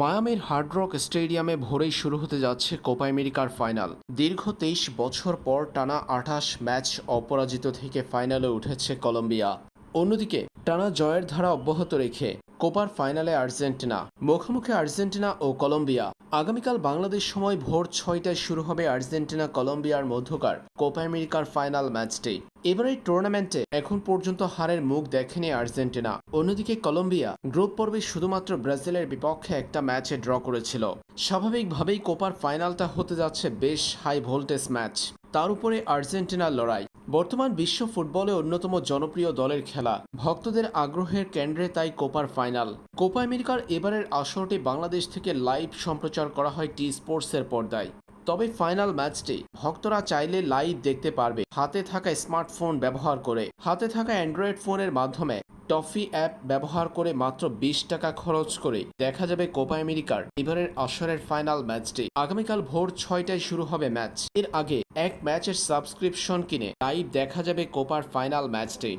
মায়ামির hard rock স্টেডিয়ামে ভোরেই শুরু হতে যাচ্ছে কোপা আমেরিকার ফাইনাল। দীর্ঘ তেইশ বছর পর টানা আঠাশ ম্যাচ অপরাজিত থেকে ফাইনালে উঠেছে কলম্বিয়া। অন্যদিকে, টানা জয়ের ধারা অব্যাহত রেখে কোপার ফাইনালে আর্জেন্টিনা, মুখোমুখি আর্জেন্টিনা ও কলম্বিয়া। আগামীকাল বাংলাদেশ সময় ভোর ছয়টায় শুরু হবে আর্জেন্টিনা কলম্বিয়ার মধ্যকার কোপা আমেরিকার ফাইনাল ম্যাচটি। এবারের টুর্নামেন্টে এখন পর্যন্ত হারের মুখ দেখেনি আর্জেন্টিনা। অন্যদিকে কলম্বিয়া গ্রুপ পর্বে শুধুমাত্র ব্রাজিলের বিপক্ষে একটা ম্যাচে ড্র করেছিল। স্বাভাবিকভাবেই কোপার ফাইনালটা হতে যাচ্ছে বেশ হাই ভোল্টেজ ম্যাচ তার উপরে আর্জেন্টিনার লড়াই। বর্তমান বিশ্ব ফুটবলে অন্যতম জনপ্রিয় দলের খেলা। ভক্তদের আগ্রহের কেন্দ্রে তাই কোপার ফাইনাল। কোপা আমেরিকার এবারের আসরটি বাংলাদেশ থেকে লাইভ সম্প্রচার করা হয় টি স্পোর্টসের পর্দায়। তবে ফাইনাল ম্যাচটি ভক্তরা চাইলে লাইভ দেখতে পারবে। হাতে থাকা স্মার্টফোন ব্যবহার করে। হাতে থাকা অ্যান্ড্রয়েড ফোনের মাধ্যমে টফি অ্যাপ ব্যবহার করে মাত্র বিশ টাকা খরচ করে দেখা যাবে কোপা আমেরিকার এবারের আসরের ফাইনাল ম্যাচটি। আগামীকাল ভোর ছয়টায় শুরু হবে ম্যাচ। এর আগে এক ম্যাচের সাবস্ক্রিপশন কিনে লাইভ দেখা যাবে কোপার ফাইনাল ম্যাচটি।